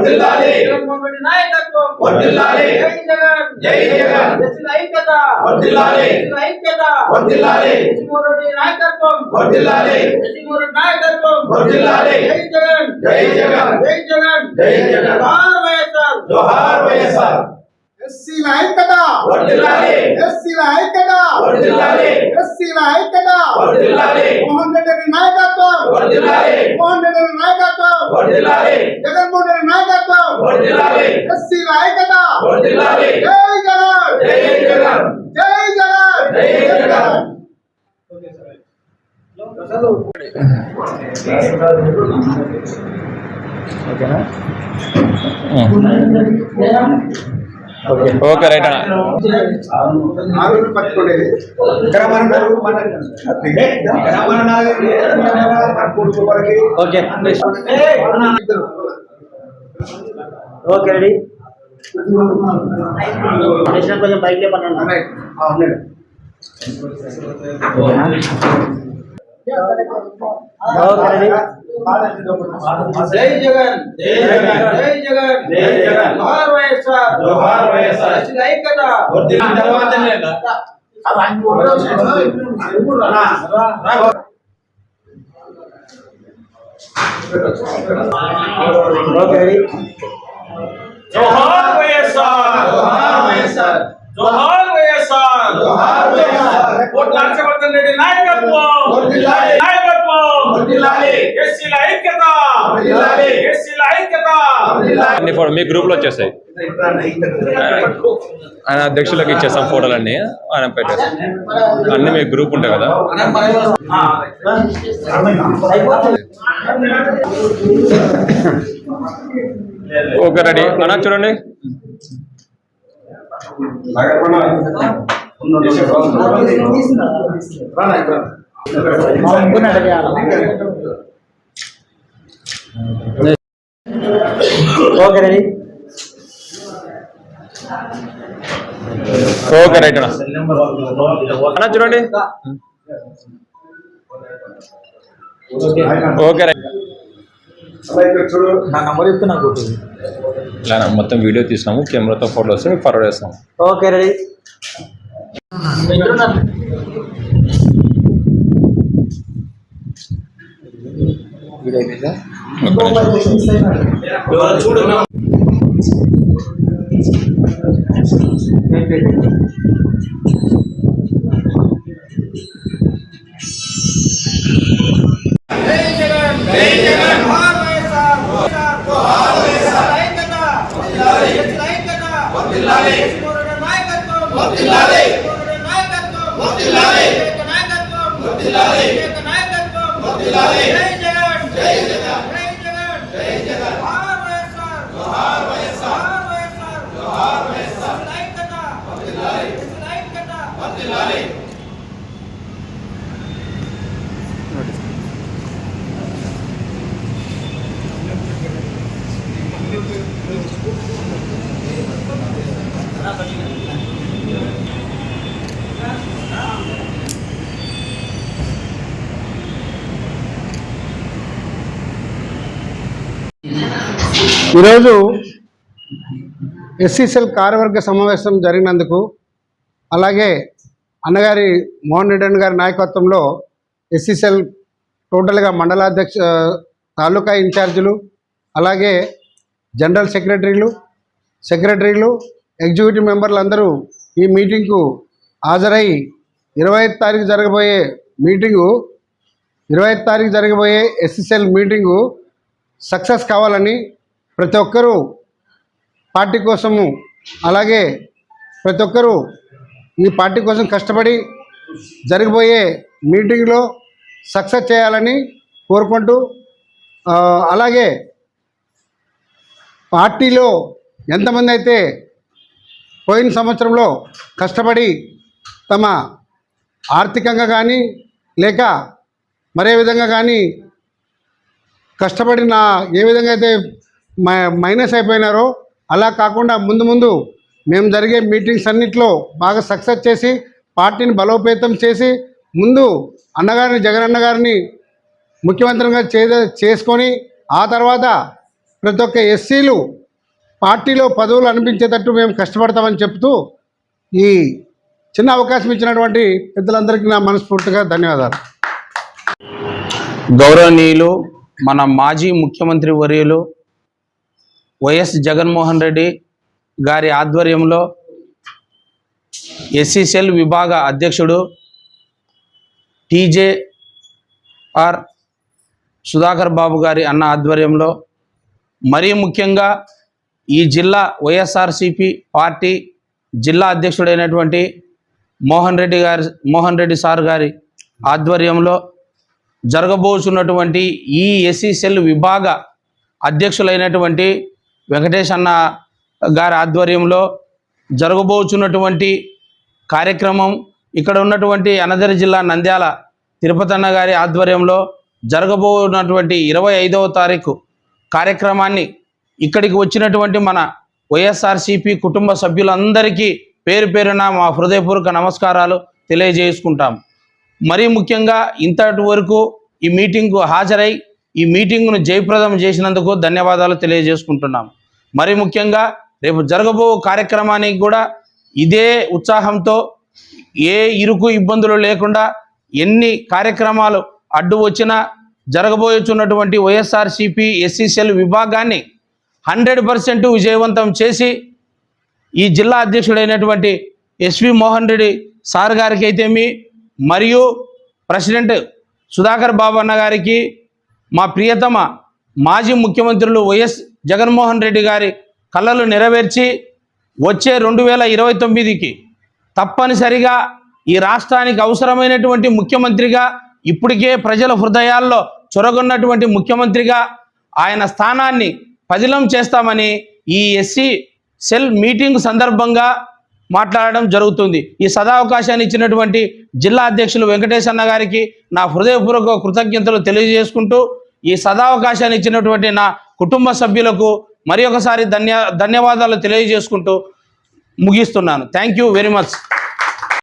వర్ధిల్లాలి. జగన్మోహన్ రెడ్డి నాయకత్వం వర్ధిల్లాలి. జై జగన్ జై జగన్ ఎస్సీల ఐక్యత వర్ధిల్లాలి. ఎస్సీల ఐక్యత వర్ధిల్లాలి. జగన్మోహన్ రెడ్డి నాయకత్వం వర్ధిల్లాలి. జగన్మోహన్ రెడ్డి నాయకత్వం వర్ధిల్లాలి. జై జగన్ జై జగన్ జై జగన్ జై జగన్ జోహార్ వైఎస్ఆర్ జోహార్ వైఎస్ఆర్ ఎస్సీల ఐక్యత వర్ధిల్లాలి. ఎస్సీల ఐక్యత వర్ధిల్లాలి. ఎస్సీల ఐక్యత వర్ధిల్లాలి. మోహన్ రెడ్డి నాయకత్వం వర్ధిల్లాలి. మోహన్ రెడ్డి నాయకత్వం వర్ధిల్లాలి. జగన్మోహన్ రెడ్డి నాయకత్వం వర్ధిల్లాలి. ఎస్సీల ఐక్యత వర్ధిల్లాలి. జై జగన్ జై జగన్ జై జగన్ జై జగన్ ఓకే రైట్ అన్న ఆరోగ్య పట్టుకోండి ఇక్కడ మన మన ఇక్కడ మన కొడుకు వరకు ఓకే ఓకే రెడీ కొంచెం పైకి లేపన్నా అవునండి ఓకే రెడీ జై జగన్ జై జగన్ జై జగన్ జై జగన్ జోహార్ వైఎస్ఆర్ జోహార్ వైఎస్ఆర్ ఎస్సీల ఐక్యత వర్ధిల్లాలి. తర్వాత ఓకే రెడీ జోహార్ వైఎస్ఆర్. జోహార్ వైఎస్ఆర్. జోహార్ వైఎస్ఆర్. జోహార్ వైఎస్ఆర్. కోట్ల హర్షవర్ధన్ రెడ్డి నాయకత్వం. వర్ధిల్లాలి. నాయకత్వం. వర్ధిల్లాలి. ఎస్సీల ఐక్యత. వర్ధిల్లాలి. ఎస్సీల ఐక్యత. అన్ని ఫోటో మీ గ్రూప్లో వచ్చేసాయి. ఆయన అధ్యక్షులకు ఇచ్చేస్తాం ఫోటోలన్నీ. ఆయన పెట్టేస్తాం. అన్ని మీ గ్రూప్ ఉంటాయి కదా. ఓకే రెడీ అన్న చూడండి. ఓకే రెడీ ఓకే రైట్ అన్న. అన్న చూడండి. ఓకే రైట్ నా నంబర్ చెప్తే నాకు. ఇలా మొత్తం వీడియో తీసినాము కెమెరాతో ఫోటో వస్తే మీకు ఫార్వర్డ్ చేస్తాము. Okay ready. జై వర్ధిల్లాలి జగన్మోహన్ రెడ్డి నాయకత్వం వర్ధిల్లాలి జగన్మోహన్ రెడ్డి నాయకత్వం వర్ధిల్లాలి ఏక నాయకత్వం వర్ధిల్లాలి ఏక నాయకత్వం వర్ధిల్లాలి జై జగన్ జై జగన్ జై జగన్ జై జగన్ జోహార్ వైఎస్ఆర్ జోహార్ వైఎస్ఆర్ జోహార్ వైఎస్ఆర్ జోహార్ వైఎస్ఆర్ ఐక్యత వర్ధిల్లాలి ఎస్సీల ఐక్యత వర్ధిల్లాలి ఈరోజు ఎస్సీసెల్ కార్యవర్గ సమావేశం జరిగినందుకు అలాగే అన్నగారి మోహన్ రెడ్డి అన్న గారి నాయకత్వంలో ఎస్సీసెల్ టోటల్గా మండలాధ్యక్ష తాలూకా ఇన్ఛార్జీలు అలాగే జనరల్ సెక్రటరీలు సెక్రటరీలు ఎగ్జిక్యూటివ్ మెంబర్లు అందరూ ఈ మీటింగ్కు హాజరై ఇరవై ఐదు తారీఖు జరగబోయే మీటింగు ఇరవై ఐదు తారీఖు జరగబోయే ఎస్సీసీఎల్ మీటింగు సక్సెస్ కావాలని ప్రతి ఒక్కరూ పార్టీ కోసము అలాగే ప్రతి ఒక్కరూ ఈ పార్టీ కోసం కష్టపడి జరగబోయే మీటింగ్లో సక్సెస్ చేయాలని కోరుకుంటూ అలాగే పార్టీలో ఎంతమంది అయితే పోయిన సంవత్సరంలో కష్టపడి తమ ఆర్థికంగా కానీ లేక మరే విధంగా కానీ కష్టపడి నా ఏ విధంగా అయితే మైనస్ అయిపోయినారో అలా కాకుండా ముందు ముందు మేము జరిగే మీటింగ్స్ అన్నిట్లో బాగా సక్సెస్ చేసి పార్టీని బలోపేతం చేసి ముందు అన్నగారిని జగన్ గారిని ముఖ్యమంత్రిగా చే చేసుకొని ఆ తర్వాత ప్రతి ఒక్క ఎస్సీలు పార్టీలో పదవులు అనిపించేటట్టు మేము కష్టపడతామని చెప్తూ ఈ చిన్న అవకాశం ఇచ్చినటువంటి పెద్దలందరికీ నా మనస్ఫూర్తిగా ధన్యవాదాలు. గౌరవనీయులు మన మాజీ ముఖ్యమంత్రి వర్యులు వైఎస్ జగన్మోహన్ రెడ్డి గారి ఆధ్వర్యంలో ఎస్సీసెల్ విభాగ అధ్యక్షుడు టీజే ఆర్ సుధాకర్ బాబు గారి అన్న ఆధ్వర్యంలో మరీ ముఖ్యంగా ఈ జిల్లా వైఎస్ఆర్సిపి పార్టీ జిల్లా అధ్యక్షుడైనటువంటి మోహన్ రెడ్డి గారి మోహన్ రెడ్డి సార్ గారి ఆధ్వర్యంలో జరగబోతున్నటువంటి ఈ ఎస్సీ సెల్ విభాగ అధ్యక్షులైనటువంటి వెంకటేష్ అన్న గారి ఆధ్వర్యంలో జరగబోచున్నటువంటి కార్యక్రమం ఇక్కడ ఉన్నటువంటి అనదరి జిల్లా నంద్యాల తిరుపతి అన్న గారి ఆధ్వర్యంలో జరగబోనటువంటి ఇరవై ఐదవ తారీఖు కార్యక్రమాన్ని ఇక్కడికి వచ్చినటువంటి మన వైఎస్ఆర్సిపి కుటుంబ సభ్యులందరికీ పేరు పేరున మా హృదయపూర్వక నమస్కారాలు తెలియజేసుకుంటాం. మరీ ముఖ్యంగా ఇంతటి వరకు ఈ మీటింగ్కు హాజరై ఈ మీటింగ్ను జయప్రదం చేసినందుకు ధన్యవాదాలు తెలియజేసుకుంటున్నాం. మరి ముఖ్యంగా రేపు జరగబో కార్యక్రమానికి కూడా ఇదే ఉత్సాహంతో ఏ ఇరుకు ఇబ్బందులు లేకుండా ఎన్ని కార్యక్రమాలు అడ్డు వచ్చినా జరగబోతున్నటువంటి వైఎస్ఆర్సిపి ఎస్సీసీఎల్ విభాగాన్ని హండ్రెడ్ పర్సెంట్ విజయవంతం చేసి ఈ జిల్లా అధ్యక్షుడైనటువంటి ఎస్వి మోహన్ రెడ్డి సార్ గారికి అయితేమి మరియు ప్రెసిడెంట్ సుధాకర్ బాబు అన్న గారికి మా ప్రియతమ మాజీ ముఖ్యమంత్రులు వైఎస్ జగన్మోహన్ రెడ్డి గారి కళలు నెరవేర్చి వచ్చే రెండు వేల ఇరవై తొమ్మిదికి తప్పనిసరిగా ఈ రాష్ట్రానికి అవసరమైనటువంటి ముఖ్యమంత్రిగా ఇప్పటికే ప్రజల హృదయాల్లో చొరగొన్నటువంటి ముఖ్యమంత్రిగా ఆయన స్థానాన్ని పదిలం చేస్తామని ఈ ఎస్సీ సెల్ మీటింగ్ సందర్భంగా మాట్లాడడం జరుగుతుంది. ఈ సదావకాశాన్ని ఇచ్చినటువంటి జిల్లా అధ్యక్షులు వెంకటేశ్ అన్న గారికి నా హృదయపూర్వక కృతజ్ఞతలు తెలియజేసుకుంటూ ఈ సదావకాశాన్ని ఇచ్చినటువంటి నా కుటుంబ సభ్యులకు మరి ఒకసారి ధన్య ధన్యవాదాలు తెలియజేసుకుంటూ ముగిస్తున్నాను. Thank you very much